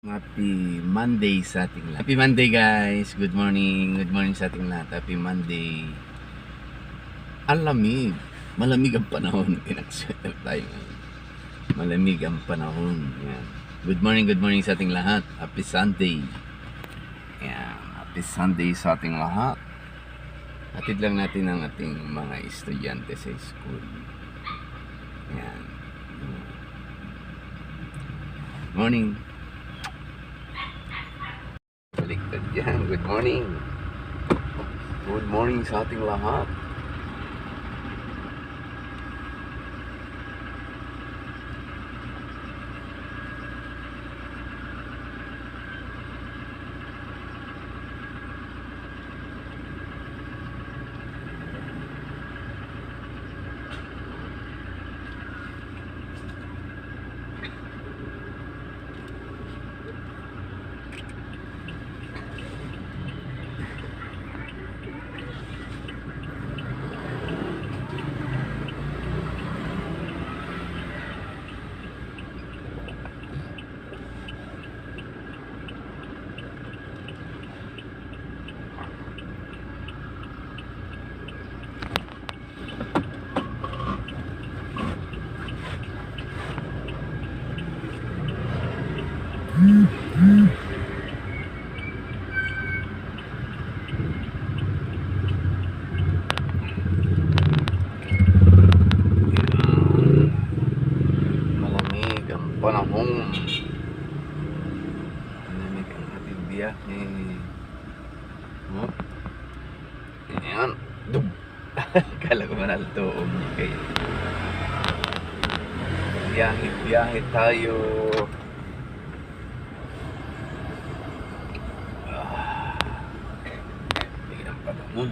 Happy Monday sa ating lahat. Happy Monday guys. Good morning. Good morning sa ating lahat. Happy Monday. Ang lamig. Malamig ang panahon. Inaksweter tayo ngayon. Malamig ang panahon. Yan. Good morning, good morning sa ating lahat. Happy Sunday. Yan. Happy Sunday sa ating lahat. Hatid lang natin ang ating mga estudyante sa school. Yan. Morning. Baliktad yan. Good morning. Good morning sa ating lahat. Yan. Malamig ang ating biyahe. Oh. Ayan. Dum. Kala ko manaltoog kayo. Biyahe, biyahe tayo. Ah. Malamig Wala.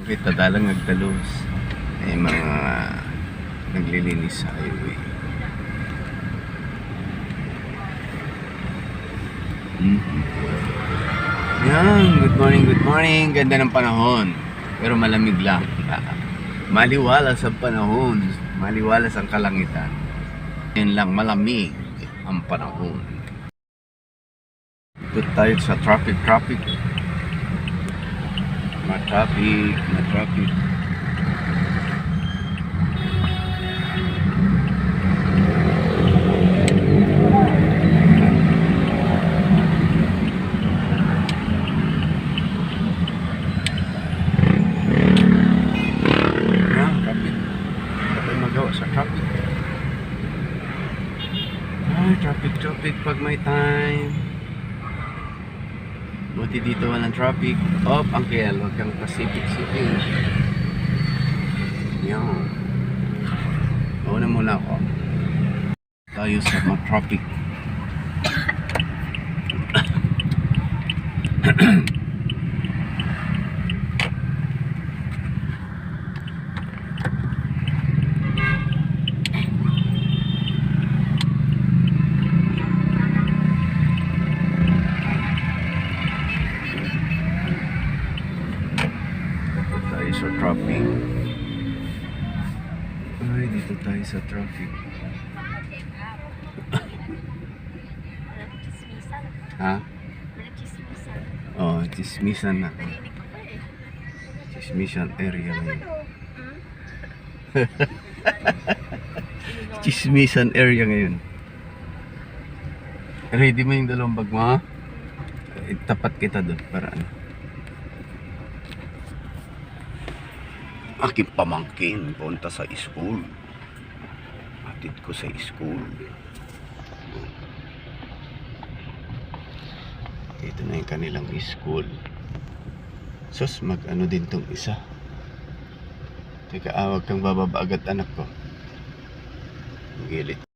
Okay, tadalang nagtalos. May mga naglilinis sa highway. Mhm. Yan, good morning, good morning. Ganda ng panahon. Pero malamig lang. Maliwalas ang panahon. Maliwalas ang kalangitan. Yan lang, malamig ang panahon. Ito tayo sa traffic, traffic. Ma-traffic, ma-traffic. Yan, traffic. Dapat magawa sa traffic. Ay, traffic, pag may time. Buti dito walang traffic. Op, Uncle, huwag kang pasipik-sipik. Yan. Una muna ako. Tayo sa mga traffic. tayo sa traffic. Ay, dito tayo sa traffic. Chismisan. Ha? Chismisan. Oh, chismisan na. Pa eh. Chismisan area na yun. Hmm? Chismisan area ngayon. Ready mo yung dalawang bag mo, ha? Itapat kita doon para ano. Aking pamangkin punta sa school. Atid ko sa school. Ito na yung kanilang school. Sus, mag-ano din tong isa. Teka, awag kang bababa agad anak ko. Gilit.